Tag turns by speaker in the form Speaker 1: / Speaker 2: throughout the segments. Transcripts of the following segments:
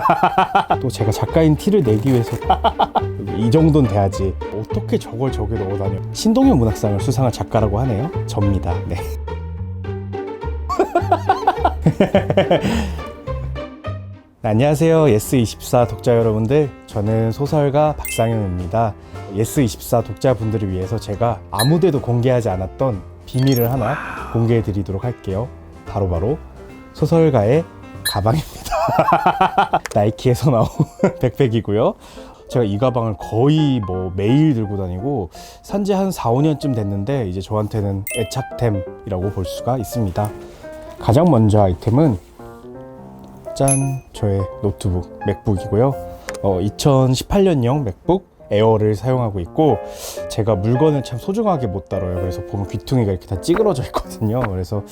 Speaker 1: 또 제가 작가인 티를 내기 위해서 이 정도는 돼야지. 어떻게 저걸 저기 넣어 다녀. 신동엽 문학상을 수상한 작가라고 하네요. 접니다. 네. 네, 안녕하세요. 예스24 독자 여러분들. 저는 소설가 박상현입니다. 예스24 독자분들을 위해서 제가 아무데도 공개하지 않았던 비밀을 하나 공개해 드리도록 할게요. 바로바로 소설가의 가방입니다 나이키에서 나온 백팩이고요. 제가 이 가방을 거의 뭐 매일 들고 다니고 산지 한 4, 5년쯤 됐는데 이제 저한테는 애착템이라고 볼 수가 있습니다. 가장 먼저 아이템은 짠 저의 노트북 맥북이고요. 어, 2018년형 맥북 에어를 사용하고 있고 제가 물건을 참 소중하게 못 다뤄요. 그래서 보면 귀퉁이가 이렇게 다 찌그러져 있거든요. 그래서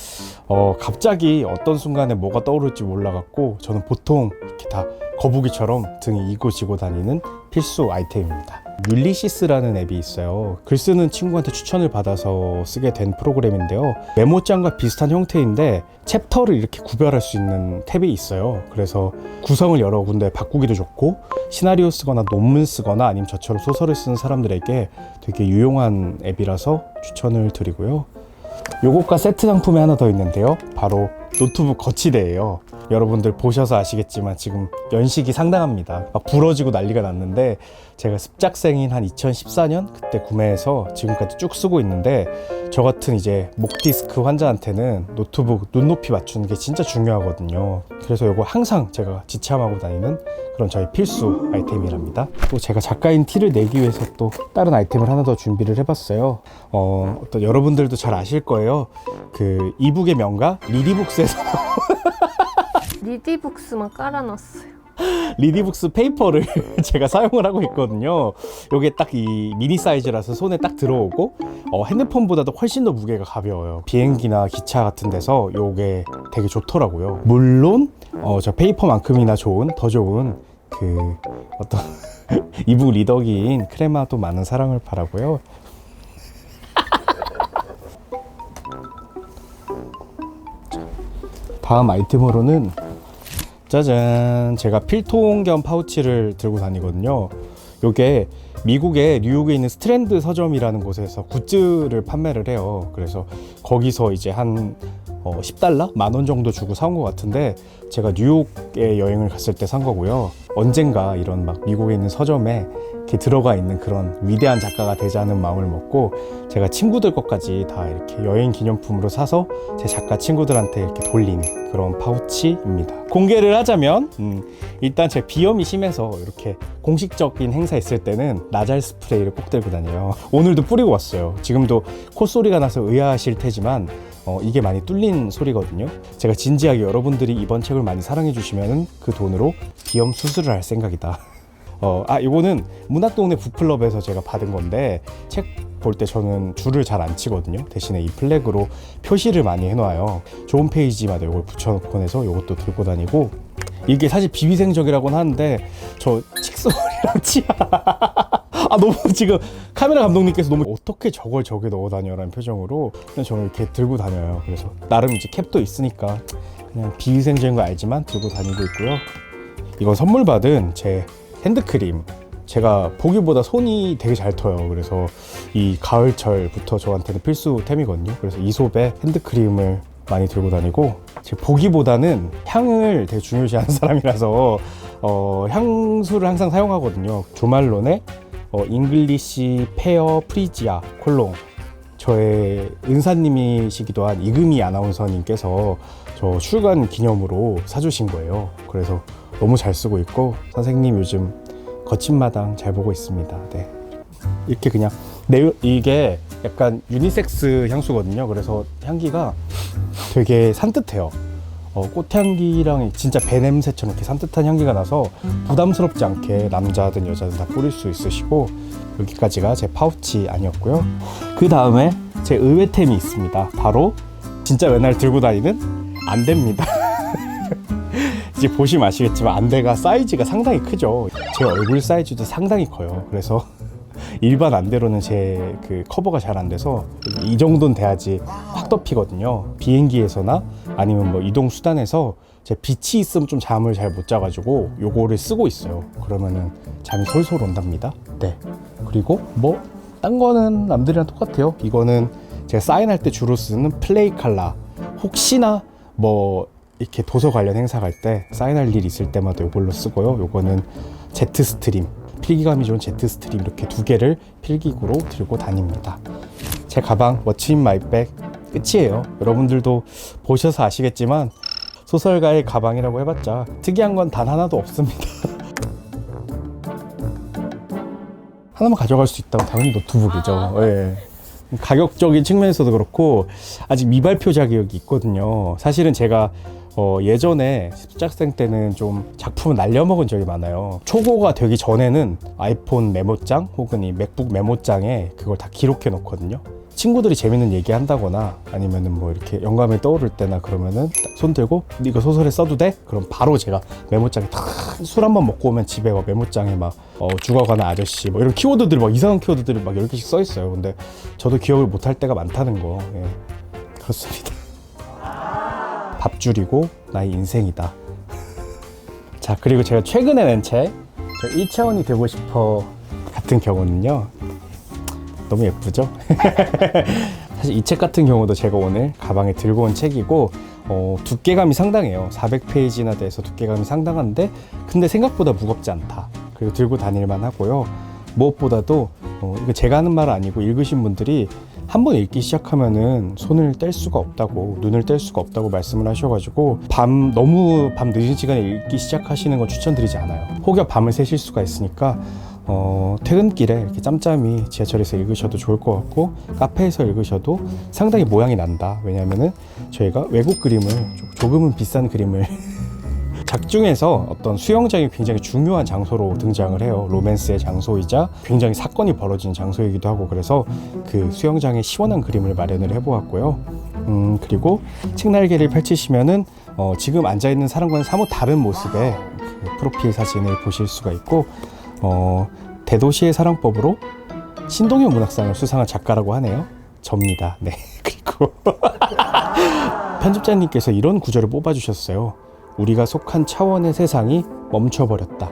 Speaker 1: 어, 갑자기 어떤 순간에 뭐가 떠오를지 몰라갖고 저는 보통 이렇게 다 거북이처럼 등에 이고 지고 다니는 필수 아이템입니다. 율리시스라는 앱이 있어요. 글 쓰는 친구한테 추천을 받아서 쓰게 된 프로그램인데요. 메모장과 비슷한 형태인데 챕터를 이렇게 구별할 수 있는 탭이 있어요. 그래서 구성을 여러 군데 바꾸기도 좋고 시나리오 쓰거나 논문 쓰거나 아니면 저처럼 소설을 쓰는 사람들에게 되게 유용한 앱이라서 추천을 드리고요. 요것과 세트 상품이 하나 더 있는데요. 바로 노트북 거치대예요 여러분들 보셔서 아시겠지만 지금 연식이 상당합니다. 막 부러지고 난리가 났는데 제가 습작생인 한 2014년 그때 구매해서 지금까지 쭉 쓰고 있는데 저 같은 이제 목 디스크 환자한테는 노트북 눈높이 맞추는 게 진짜 중요하거든요. 그래서 이거 항상 제가 지참하고 다니는 그런 저희 필수 아이템이랍니다. 또 제가 작가인 티를 내기 위해서 또 다른 아이템을 하나 더 준비를 해봤어요. 어, 어떤 여러분들도 잘 아실 거예요. 그 이북의 명가 리디북스에서
Speaker 2: 리디북스만 깔아놨어요.
Speaker 1: 리디북스 페이퍼를 제가 사용을 하고 있거든요. 요게 딱 이 미니 사이즈라서 손에 딱 들어오고 어, 핸드폰보다도 훨씬 더 무게가 가벼워요. 비행기나 기차 같은 데서 요게 되게 좋더라고요. 물론 어, 저 페이퍼만큼이나 좋은 더 좋은 그 어떤 이북 리더기인 크레마도 많은 사랑을 바라고요. 다음 아이템으로는 짜잔. 제가 필통 겸 파우치를 들고 다니거든요. 요게 미국의 뉴욕에 있는 스트랜드 서점이라는 곳에서 굿즈를 판매를 해요. 그래서 거기서 이제 한 어, 10달러? 만 원 정도 주고 사온 것 같은데 제가 뉴욕에 여행을 갔을 때 산 거고요 언젠가 이런 막 미국에 있는 서점에 이렇게 들어가 있는 그런 위대한 작가가 되자는 마음을 먹고 제가 친구들 것까지 다 이렇게 여행 기념품으로 사서 제 작가 친구들한테 이렇게 돌린 그런 파우치입니다. 공개를 하자면 음, 일단 제 비염이 심해서 이렇게 공식적인 행사 있을 때는 나잘 스프레이를 꼭 들고 다녀요. 오늘도 뿌리고 왔어요. 지금도 콧소리가 나서 의아하실 테지만 어, 이게 많이 뚫린 소리거든요. 제가 진지하게 여러분들이 이번 책을 많이 사랑해 주시면 그 돈으로 비염 수술을 할 생각이다. 어, 아, 이거는 문학동네 북클럽에서 제가 받은 건데 책 볼 때 저는 줄을 잘 안 치거든요. 대신에 이 플렉으로 표시를 많이 해놔요. 좋은 페이지마다 이걸 붙여놓고 해서 이것도 들고 다니고 이게 사실 비위생적이라고는 하는데 저 칙소리랑 치아 아 너무 지금 카메라 감독님께서 너무 어떻게 저걸 저기 넣어 다녀라는 표정으로 그냥 저는 이렇게 들고 다녀요. 그래서 나름 이제 캡도 있으니까 그냥 비위생적인 거 알지만 들고 다니고 있고요. 이건 선물 받은 제 핸드크림. 제가 보기보다 손이 되게 잘 터요. 그래서 이 가을철부터 저한테는 필수템이거든요. 그래서 이솝의 핸드크림을 많이 들고 다니고 제 보기보다는 향을 되게 중요시하는 사람이라서 어, 향수를 항상 사용하거든요. 조말론의 어, 잉글리시 페어 프리지아 콜롱 저의 은사님이시기도 한 이금희 아나운서님께서 저 출간 기념으로 사주신 거예요. 그래서 너무 잘 쓰고 있고 선생님 요즘 거친 마당 잘 보고 있습니다. 네. 이렇게 그냥 내 이게 약간 유니섹스 향수거든요. 그래서 향기가 되게 산뜻해요. 어, 꽃향기랑 진짜 배 냄새처럼 이렇게 산뜻한 향기가 나서 부담스럽지 않게 남자든 여자든 다 뿌릴 수 있으시고 여기까지가 제 파우치 아니었고요. 그 다음에 제 의외템이 있습니다. 바로 진짜 맨날 들고 다니는 안대입니다. 이제 보시면 아시겠지만 안대가 사이즈가 상당히 크죠. 제 얼굴 사이즈도 상당히 커요. 그래서 일반 안대로는 제 그 커버가 잘 안 돼서 이 정도는 돼야지 확 덮이거든요. 비행기에서나 아니면 뭐 이동 수단에서 제 빛이 있으면 좀 잠을 잘 못 자가지고 요거를 쓰고 있어요. 그러면은 잠이 솔솔 온답니다. 네. 그리고 뭐 딴 거는 남들이랑 똑같아요. 이거는 제가 사인할 때 주로 쓰는 플레이 칼라. 혹시나 뭐 이렇게 도서 관련 행사 갈 때 사인할 일 있을 때마다 이걸로 쓰고요. 요거는 제트 스트림. 필기감이 좋은 제트 스트림 이렇게 두 개를 필기구로 들고 다닙니다. 제 가방 워치인 마이백 끝이에요. 여러분들도 보셔서 아시겠지만 소설가의 가방이라고 해봤자 특이한 건 단 하나도 없습니다. 하나만 가져갈 수 있다면 당연히 노트북이죠. 예. 가격적인 측면에서도 그렇고 아직 미발표 자격이 있거든요. 사실은 제가 어, 예전에 십작생 때는 좀 작품을 날려먹은 적이 많아요. 초고가 되기 전에는 아이폰 메모장 혹은 이 맥북 메모장에 그걸 다 기록해 놓거든요. 친구들이 재밌는 얘기 한다거나 아니면은 뭐 이렇게 영감이 떠오를 때나 그러면은 딱손 들고 이거 소설에 써도 돼? 그럼 바로 제가 메모장에 술한 번 먹고 오면 집에 막 메모장에 막 어, 죽어가는 아저씨 뭐 이런 키워드들 막 이상한 키워드들이 막 10개씩 써 있어요. 근데 저도 기억을 못 할 때가 많다는 거. 예. 그렇습니다. 밥 줄이고 나의 인생이다. 자, 그리고 제가 최근에 낸 책, 저 1차원이 되고 싶어 같은 경우는요. 너무 예쁘죠? 사실 이 책 같은 경우도 제가 오늘 가방에 들고 온 책이고, 어, 두께감이 상당해요. 400페이지나 돼서 두께감이 상당한데, 근데 생각보다 무겁지 않다. 그리고 들고 다닐만 하고요. 무엇보다도, 어, 이거 제가 하는 말 아니고 읽으신 분들이 한번 읽기 시작하면은 손을 뗄 수가 없다고 눈을 뗄 수가 없다고 말씀을 하셔가지고 밤 너무 밤 늦은 시간에 읽기 시작하시는 건 추천드리지 않아요. 혹여 밤을 새실 수가 있으니까 어, 퇴근길에 이렇게 짬짬이 지하철에서 읽으셔도 좋을 것 같고 카페에서 읽으셔도 상당히 모양이 난다. 왜냐면은 저희가 외국 그림을 조- 조금은 비싼 그림을 작중에서 어떤 수영장이 굉장히 중요한 장소로 등장을 해요. 로맨스의 장소이자 굉장히 사건이 벌어진 장소이기도 하고 그래서 그 수영장에 시원한 그림을 마련을 해보았고요. 음, 그리고 책날개를 펼치시면은 어, 지금 앉아 있는 사람과는 사뭇 다른 모습의 그 프로필 사진을 보실 수가 있고 어, 대도시의 사랑법으로 신동엽 문학상을 수상한 작가라고 하네요. 접니다. 네. 그리고 편집자님께서 이런 구절을 뽑아주셨어요. 우리가 속한 차원의 세상이 멈춰버렸다.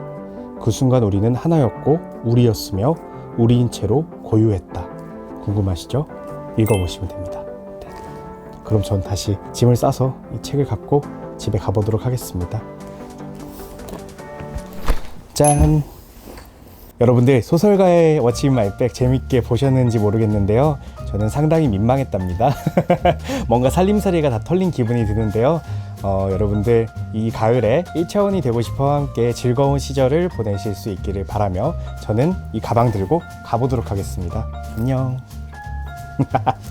Speaker 1: 그 순간 우리는 하나였고 우리였으며 우리인 채로 고유했다. 궁금하시죠? 읽어보시면 됩니다. 네. 그럼 전 다시 짐을 싸서 이 책을 갖고 집에 가보도록 하겠습니다. 짠! 여러분들 소설가의 워치인 말백 재밌게 보셨는지 모르겠는데요. 저는 상당히 민망했답니다. 뭔가 살림살이가 다 털린 기분이 드는데요. 어, 여러분들 이 가을에 1차원이 되고 싶어 함께 즐거운 시절을 보내실 수 있기를 바라며 저는 이 가방 들고 가보도록 하겠습니다. 안녕.